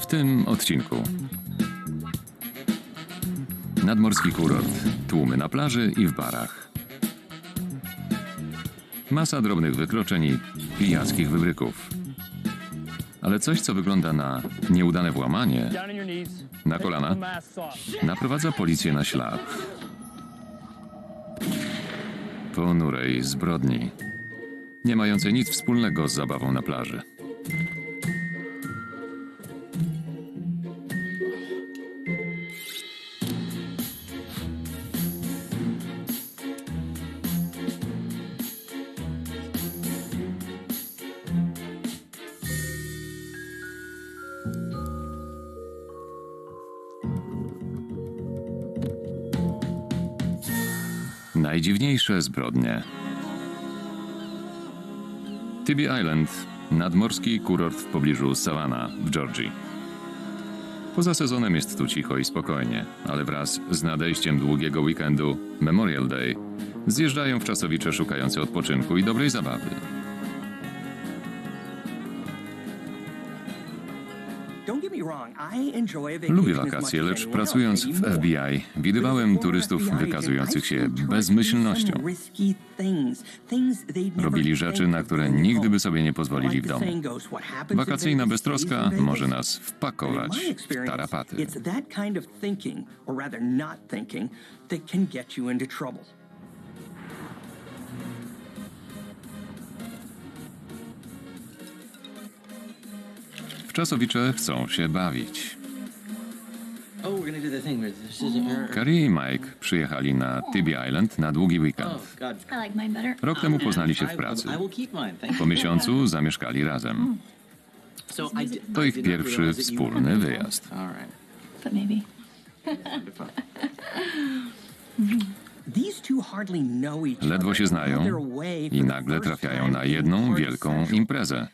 W tym odcinku. Nadmorski kurort. Tłumy na plaży i w barach. Masa drobnych wykroczeń i pijackich wybryków. Ale coś, co wygląda na nieudane włamanie, na kolana, naprowadza policję na ślad. Ponurej zbrodni, nie mającej nic wspólnego z zabawą na plaży. Najdziwniejsze zbrodnie. Tybee Island, nadmorski kurort w pobliżu Savannah w Georgii. Poza sezonem jest tu cicho i spokojnie, ale wraz z nadejściem długiego weekendu Memorial Day zjeżdżają wczasowicze szukający odpoczynku i dobrej zabawy. Lubię wakacje, lecz pracując w FBI widywałem turystów wykazujących się bezmyślnością. Robili rzeczy, na które nigdy by sobie nie pozwolili w domu. Wakacyjna beztroska może nas wpakować w tarapaty. Wczasowicze chcą się bawić. Oh. Carrie i Mike przyjechali na Tybee Island na długi Oh, weekend. Better. Rok temu poznali się w pracy. Po miesiącu zamieszkali razem. To ich pierwszy wspólny wyjazd. But maybe. Ledwo się znają i nagle trafiają na jedną wielką imprezę.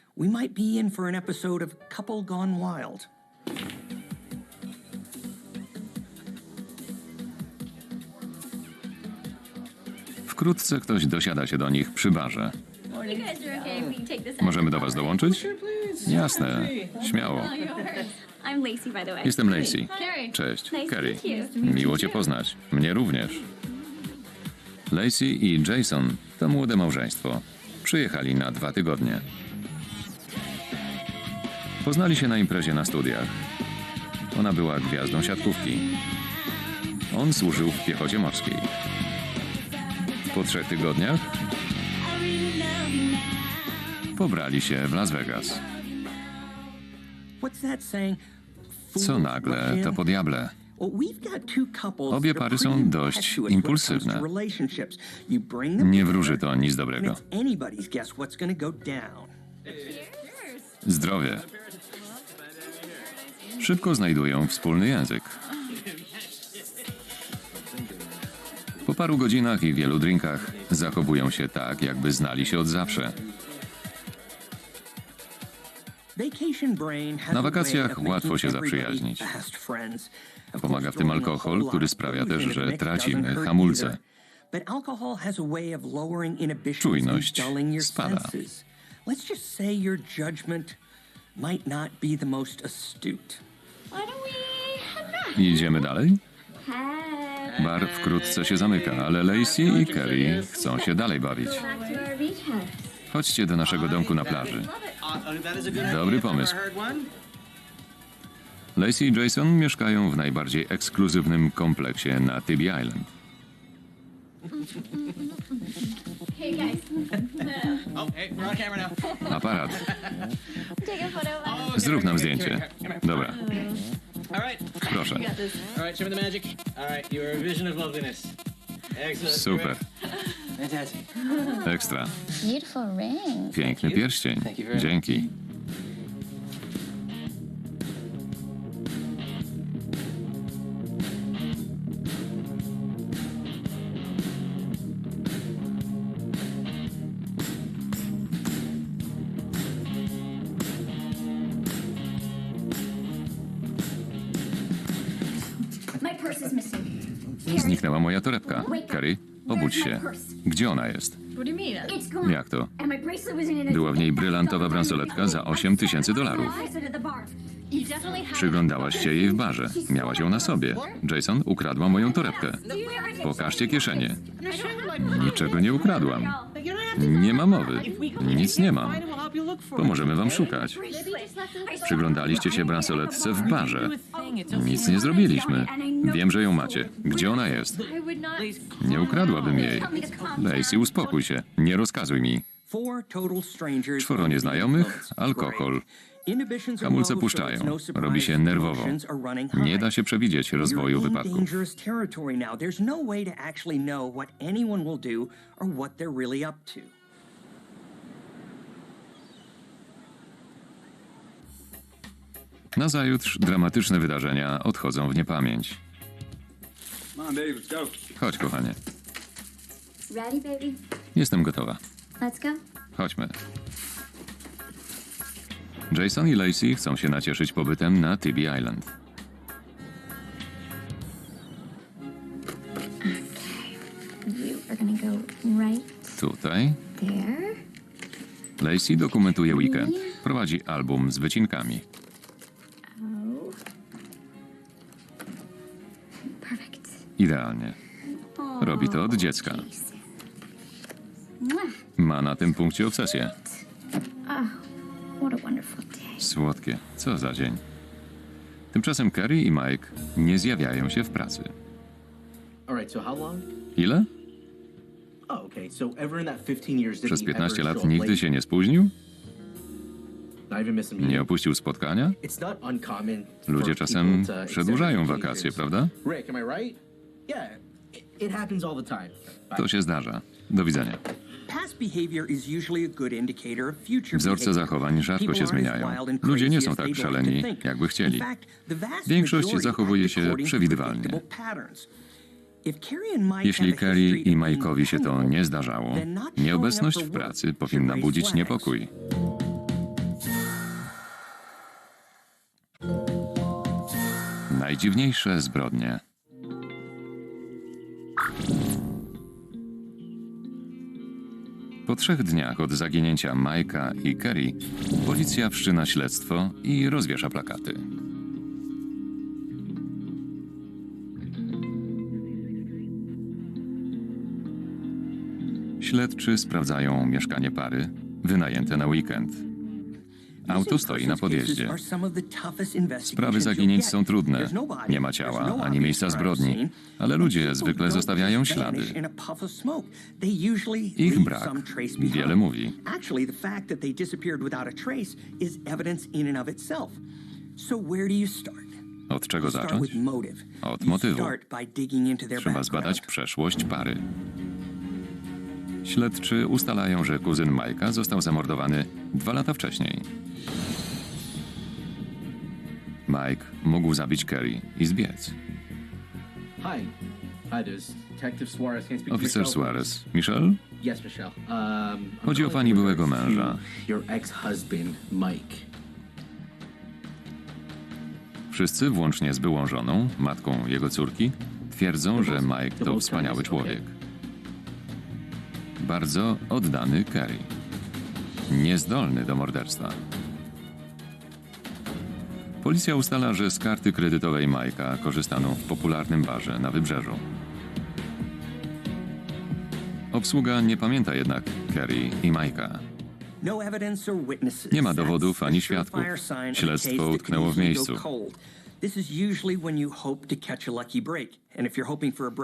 Wkrótce ktoś dosiada się do nich przy barze. Możemy do was dołączyć? Jasne, śmiało. Way. Jestem Lacey. Carrie. Cześć, you. Miło cię poznać. Mnie również. Lacey i Jason to młode małżeństwo. Przyjechali na dwa tygodnie. Poznali się na imprezie na studiach. Ona była gwiazdą siatkówki. On służył w piechocie morskiej. Po trzech tygodniach pobrali się w Las Vegas. Co nagle, to po diable. Obie pary są dość impulsywne. Nie wróży to nic dobrego. Zdrowie. Szybko znajdują wspólny język. Po paru godzinach i wielu drinkach zachowują się tak, jakby znali się od zawsze. Na wakacjach łatwo się zaprzyjaźnić. Pomaga w tym alkohol, który sprawia też, że tracimy hamulce. Czujność spada. Idziemy dalej? Bar wkrótce się zamyka, ale Lacey i Kerry chcą się dalej bawić. Chodźcie do naszego domku na plaży. Uh, uh. Dobry pomysł. Lacey i Jason mieszkają w najbardziej ekskluzywnym kompleksie na Tybee Island. Hey guys, Oh, hey, we're on camera now. Aparat. take a photo of us. Zrób nam zdjęcie. Dobra, right. proszę. Super. Ekstra. Beautiful ring. Piękny pierścień. Dzięki. Zniknęła moja torebka. Kerry, obudź się. Gdzie ona jest? Jak to? Była w niej brylantowa bransoletka za 8 tysięcy dolarów. Przyglądałaś się jej w barze. Miałaś ją na sobie. Jason ukradła moją torebkę. Pokażcie kieszenie. Niczego nie ukradłam. Nie ma mowy. Nic nie mam. Pomożemy wam szukać. Przyglądaliście się bransoletce w barze. Nic nie zrobiliśmy. Wiem, że ją macie. Gdzie ona jest? Nie ukradłabym jej. Lacey, uspokój się. Nie rozkazuj mi. Czworo nieznajomych, alkohol. Hamulce puszczają. Robi się nerwowo. Nie da się przewidzieć rozwoju wypadków. dangerous territory now. There's no way to actually know what anyone will do or what they're really up to. Nazajutrz dramatyczne wydarzenia odchodzą w niepamięć. Come on, Dave, let's go. Chodź, kochanie. Ready, baby? Jestem gotowa. Let's go. Chodźmy. Jason i Lacey chcą się nacieszyć pobytem na Tibby Island. You are gonna go right Tutaj there. Lacey dokumentuje weekend. Prowadzi album z wycinkami. Idealnie. Robi to od dziecka. Ma na tym punkcie obsesję. Słodkie. Co za dzień. Tymczasem Kerry i Mike nie zjawiają się w pracy. Ile? Oh, okay. So ever in that 15 years, did Przez he 15 ever lat nigdy się nie spóźnił? Nie opuścił spotkania? Ludzie czasem przedłużają wakacje, prawda? To się zdarza. Do widzenia. Wzorce zachowań rzadko People się zmieniają. Ludzie nie są tak szaleni, jakby chcieli. Większość zachowuje się przewidywalnie. Jeśli Kerry i Mike'owi się to nie zdarzało, nieobecność w pracy powinna budzić niepokój. Najdziwniejsze zbrodnie. Po trzech dniach od zaginięcia Majka i Kerry, policja wszczyna śledztwo i rozwiesza plakaty. Śledczy sprawdzają mieszkanie pary, wynajęte na weekend. Auto stoi na podjeździe. Sprawy zaginięć są trudne. Nie ma ciała ani miejsca zbrodni, ale ludzie zwykle zostawiają ślady. Ich brak wiele mówi. Od czego zacząć? Od motywu. Trzeba zbadać przeszłość pary. Śledczy ustalają, że kuzyn Majka został zamordowany dwa lata wcześniej. Mike mógł zabić Kerry i zbiec. Oficer Suarez. Michelle? Um, Chodzi o pani byłego męża. Wszyscy, włącznie z byłą żoną, matką jego córki, twierdzą, że Mike to wspaniały człowiek. Bardzo oddany Kerry. Niezdolny do morderstwa. Policja ustala, że z karty kredytowej Majka korzystano w popularnym barze na wybrzeżu. Obsługa nie pamięta jednak Kerry i Majka. No. Nie ma dowodów ani świadków. Śledztwo utknęło w miejscu.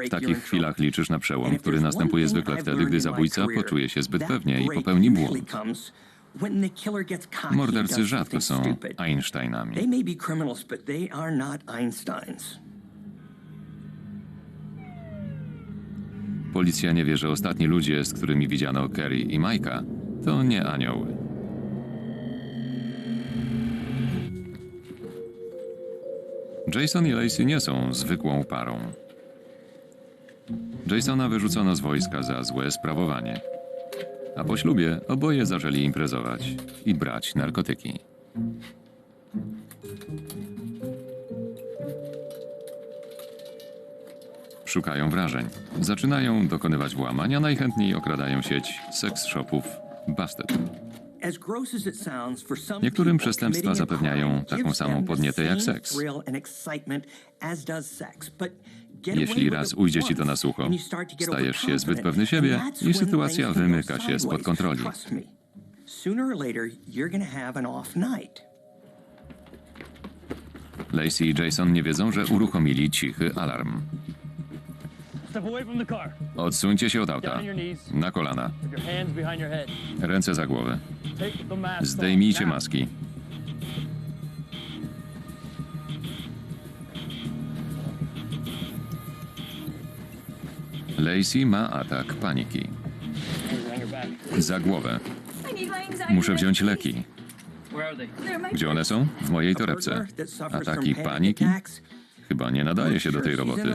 W takich chwilach liczysz na przełom, który następuje zwykle wtedy, gdy zabójca poczuje się zbyt pewnie i popełni błąd. Mordercy rzadko są. Einsteinami. Policja nie wie, że ostatni ludzie, z którymi widziano Kerry i Majka, to nie anioły. Jason i Lacey nie są zwykłą parą. Jasona wyrzucono z wojska za złe sprawowanie. A po ślubie oboje zaczęli imprezować i brać narkotyki. szukają wrażeń. Zaczynają dokonywać włamań, a najchętniej okradają sieć seks shopów Busted. Niektórym przestępstwa zapewniają taką samą podnietę jak seks. Jeśli raz ujdzie ci to na sucho, stajesz się zbyt pewny siebie i sytuacja wymyka się spod kontroli. Lacey i Jason nie wiedzą, że uruchomili cichy alarm. Odsuńcie się od auta. Na kolana. Ręce za głowę. Zdejmijcie maski. Lacey ma atak paniki. Za głowę. Muszę wziąć leki. Gdzie one są? W mojej torebce. Ataki paniki? Chyba nie nadaje się do tej roboty.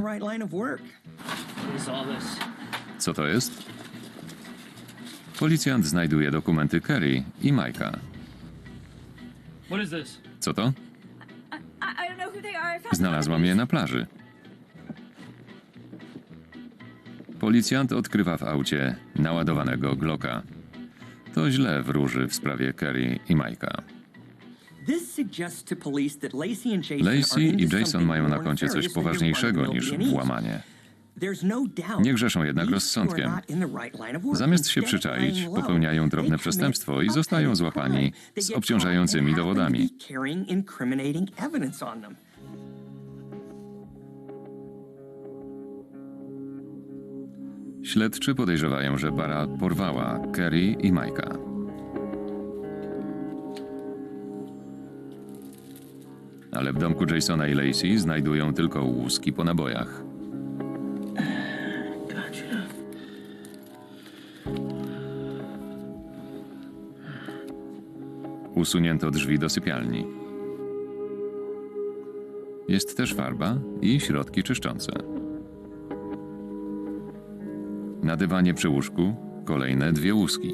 Co to jest? Policjant znajduje dokumenty Kerry i this? Co to? Znalazłam je na plaży. Policjant odkrywa w aucie naładowanego Glocka. To źle wróży w sprawie Kerry i Mike'a. Lacey i Jason mają na koncie coś poważniejszego niż włamanie. No Nie grzeszą jednak rozsądkiem. Zamiast się przyczaić, popełniają drobne przestępstwo i zostają złapani z obciążającymi dowodami. Śledczy podejrzewają, że para porwała Kerry i Mike'a. Ale w domku Jasona i Lacey znajdują tylko łuski po nabojach. Usunięto drzwi do sypialni. Jest też farba i środki czyszczące. Na dywanie przy łóżku kolejne dwie łuski.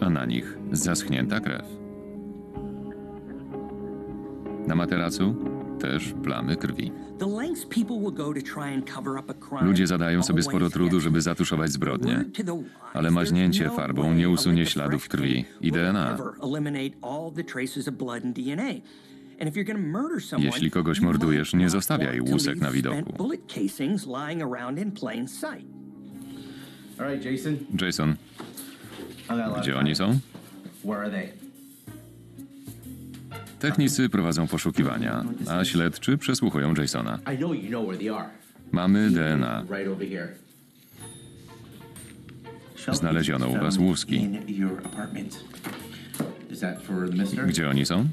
A na nich zaschnięta krew. Materacu też plamy krwi. Ludzie zadają sobie sporo trudu, żeby zatuszować zbrodnie. Ale maźnięcie no farbą nie usunie śladów krwi i DNA. Jeśli kogoś mordujesz, nie zostawiaj łusek na widoku. Jason. Gdzie oni są? Technicy prowadzą poszukiwania, a śledczy przesłuchują Jasona. Mamy DNA. Znaleziono u was łuski. Gdzie oni są?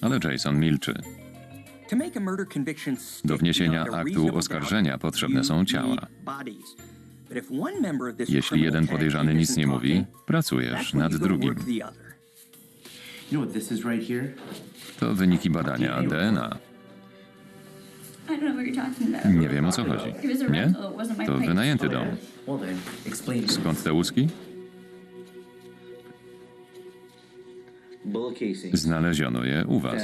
Ale Jason milczy. Do wniesienia aktu oskarżenia potrzebne są ciała. Need bodies. But if one member of this Jeśli jeden podejrzany team nic nie mówi, pracujesz nad drugim. work the other. You know what this is right here? To wyniki badania DNA. I don't know what you're talking about. Nie wiem o co chodzi. It was a Nie? To wynajęty dom. Skąd te łuski? Znaleziono je u was.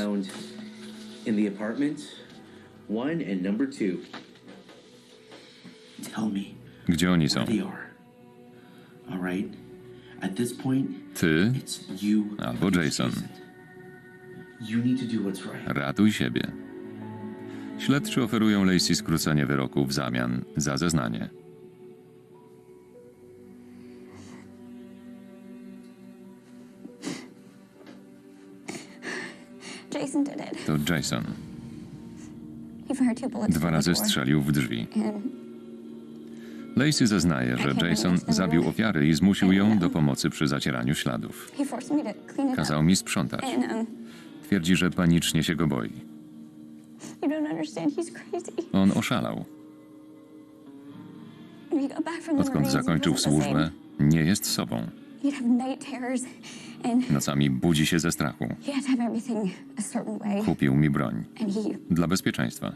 Tell me Gdzie oni są? Ty albo Jason. Ratuj siebie. Śledczy oferują Lacey skrócenie wyroku w zamian za zeznanie. To Jason. Dwa razy strzelił w drzwi. Lacey zeznaje, że Jason zabił ofiary i zmusił ją do pomocy przy zacieraniu śladów. Kazał mi sprzątać. Twierdzi, że panicznie się go boi. On oszalał. Odkąd zakończył służbę, nie jest sobą. Nocami budzi się ze strachu. Kupił mi broń. Dla bezpieczeństwa.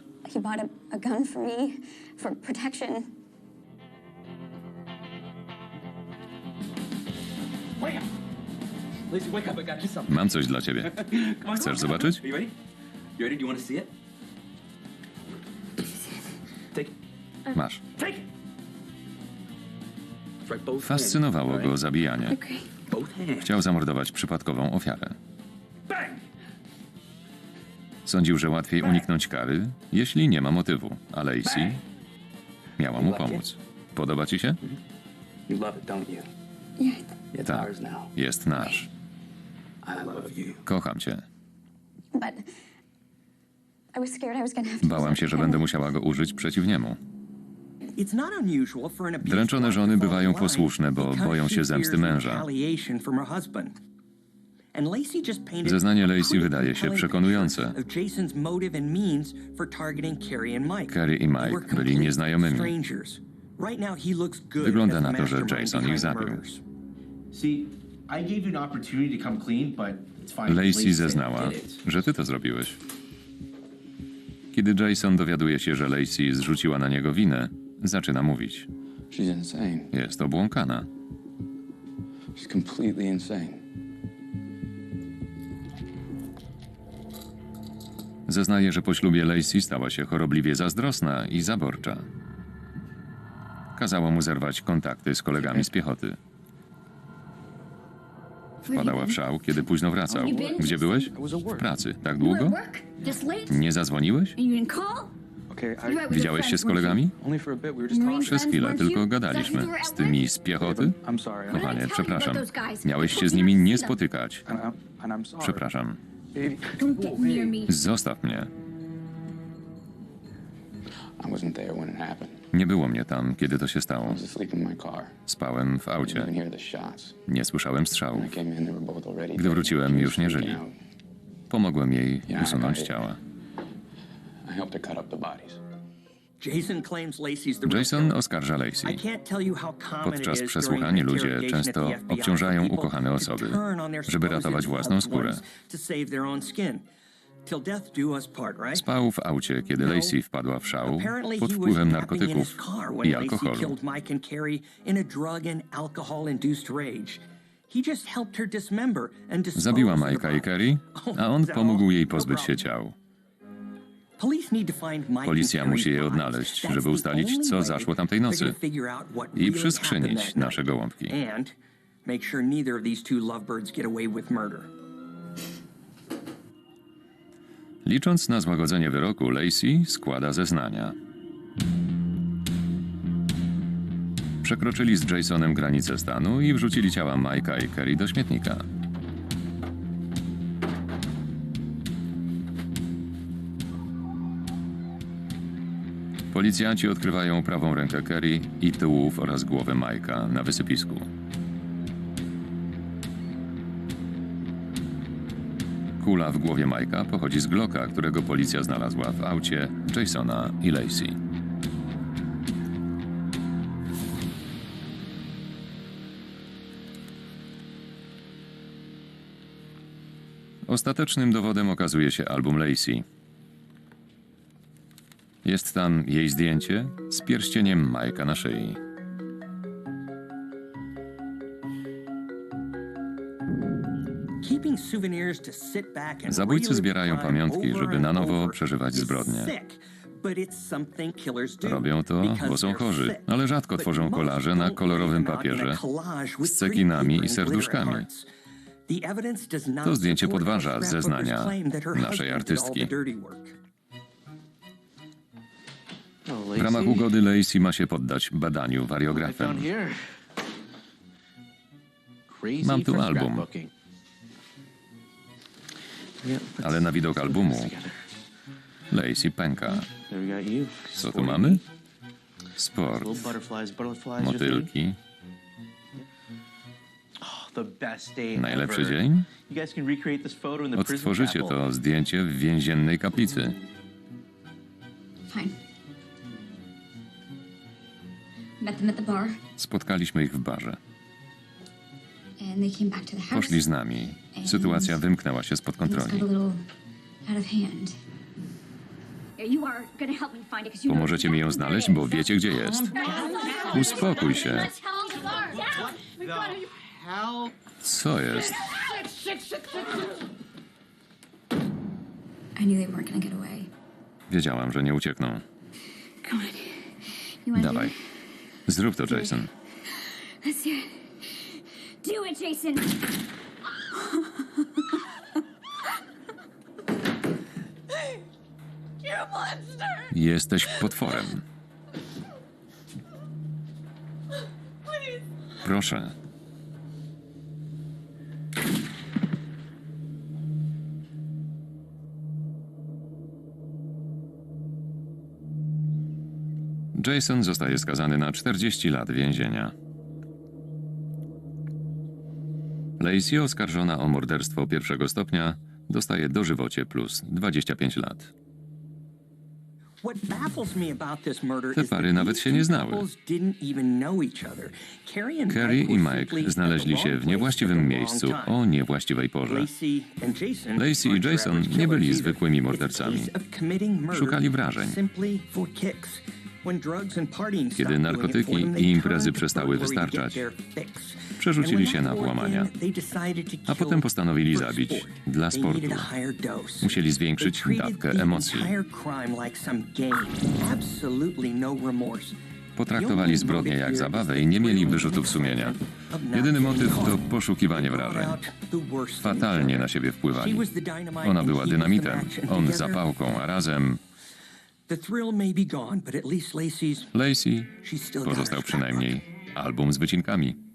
Mam coś dla ciebie. Chcesz zobaczyć? Are you ready? You ready? Do you want to see it? Take it. Masz. Fascynowało go zabijanie. Chciał zamordować przypadkową ofiarę. Bang! Sądził, że łatwiej uniknąć kary, jeśli nie ma motywu, a Lacey miała mu pomóc. Podoba ci się? You love it, don't you? Tak. Jest nasz. Kocham cię. Bałam się, że będę musiała go użyć przeciw niemu. Dręczone żony bywają posłuszne, bo boją się zemsty męża. Zeznanie Lacey wydaje się przekonujące. Carrie i Mike byli nieznajomymi. Strangers. Right now he looks good Wygląda na to, że Jason ich zabił. murders. See, I gave you an opportunity to come clean, but it's fine. Lacey zeznała, że ty to zrobiłeś. Kiedy Jason dowiaduje się, że Lacey zrzuciła na niego winę, zaczyna mówić. She's insane. Jest obłąkana. She's completely insane. Zeznaje, że po ślubie Lacey stała się chorobliwie zazdrosna i zaborcza. Kazała mu zerwać kontakty z kolegami z piechoty. Wpadała w szał, kiedy późno wracał. Gdzie byłeś? W pracy. Tak długo? Nie zadzwoniłeś? Widziałeś się z kolegami? Przez chwilę tylko gadaliśmy. Z tymi z piechoty? Kochanie, przepraszam. Miałeś się z nimi nie spotykać. Przepraszam. Zostaw mnie. I wasn't there when it happened. Nie było mnie tam, kiedy to się stało. Spałem w aucie. Nie słyszałem strzałów. Gdy wróciłem, już nie żyli. Pomogłem jej usunąć ciała. Jason oskarża Lacey. Podczas during ludzie często obciążają ukochane osoby, żeby ratować własną skórę. Spał w aucie, kiedy Lacey wpadła w szał pod wpływem narkotyków i alkoholu. Zabiła Majka i bodies. Carrie, a on Oh, pomógł jej no pozbyć się ciał. Policja musi je odnaleźć, żeby ustalić, co zaszło tamtej nocy i przyskrzynić nasze gołąbki. Make sure neither of these two lovebirds get away with murder. Licząc na złagodzenie wyroku, Lacey składa zeznania. Przekroczyli z Jasonem granicę stanu i wrzucili ciała Majka i Kerry do śmietnika. Policjanci odkrywają prawą rękę Kerry i tyłów oraz głowę Majka na wysypisku. Kula w głowie Majka pochodzi z Glocka, którego policja znalazła w aucie Jasona i Lacey. Ostatecznym dowodem okazuje się album Lacey. Jest tam jej zdjęcie z pierścieniem Majka na szyi. Zabójcy zbierają pamiątki, żeby na nowo przeżywać zbrodnie. Robią to, bo są chorzy, ale rzadko tworzą kolaże na kolorowym papierze z cekinami i serduszkami. To zdjęcie podważa zeznania naszej artystki. work. W ramach ugody Lacey ma się poddać badaniu wariografem. Mam tu album. Ale na widok albumu. Lacey pęka. Co tu mamy? Sport, motylki, najlepszy dzień? Odtworzycie to zdjęcie w więziennej kaplicy. Spotkaliśmy ich w barze. Poszli z nami. Sytuacja wymknęła się spod kontroli. a little out of hand. You are gonna help me find it 'cause you know Pomożecie mi ją znaleźć, bo wiecie, gdzie jest. Uspokój się. Co jest? Wiedziałam, że nie uciekną. Dawaj. Zrób to, Jason. it? Let's do it. Do it, Jason. Jesteś potworem. Proszę. Jason zostaje skazany na 40 lat więzienia. Lacey, oskarżona o morderstwo pierwszego stopnia, dostaje dożywocie plus 25 lat. Te pary nawet się nie znały. Carrie i Mike znaleźli się w niewłaściwym miejscu o niewłaściwej porze. Lacey i Jason nie byli zwykłymi mordercami. Szukali wrażeń. Kiedy narkotyki i imprezy przestały wystarczać. Przerzucili się na włamania. A potem postanowili zabić dla sportu. Musieli zwiększyć dawkę emocji. no. Potraktowali zbrodnię jak zabawę i nie mieli wyrzutów sumienia. Jedyny motyw to poszukiwanie wrażeń. Fatalnie na siebie wpływali. Ona była dynamitem, on zapałką, a razem Lacey pozostał przynajmniej album z wycinkami.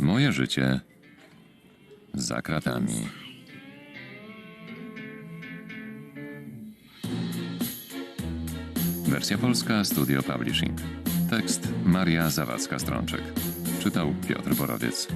Moje życie za kratami. Wersja polska Studio Publishing. Tekst Maria Zawadzka-Strączek. Czytał Piotr Borowiec.